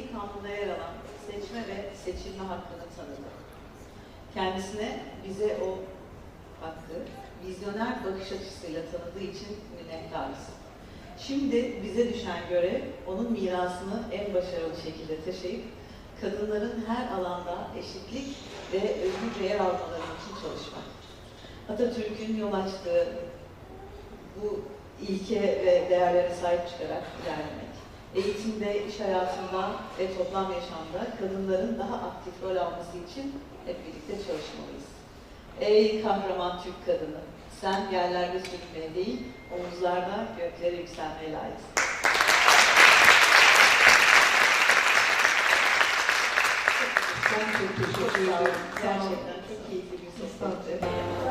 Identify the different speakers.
Speaker 1: medeni kanunda yer alan seçme ve seçilme hakkını tanıdı. Kendisine bize o hakkı vizyoner bakış açısıyla tanıdığı için minnettarız. Şimdi bize düşen görev onun mirasını en başarılı şekilde taşıyıp kadınların her alanda eşitlik ve özgürce yer almaları için çalışmak. Atatürk'ün yol açtığı bu ilke ve değerlere sahip çıkarak ilerlemek. Eğitimde, iş hayatında ve toplam yaşamda kadınların daha aktif rol alması için hep birlikte çalışmalıyız. Ey kahraman Türk kadını, sen yerlerde sürünmeye değil, omuzlarda göklere yükselmeye layıksın.
Speaker 2: Çok teşekkür ederim.
Speaker 1: Gerçekten çok keyifli bir
Speaker 2: olun.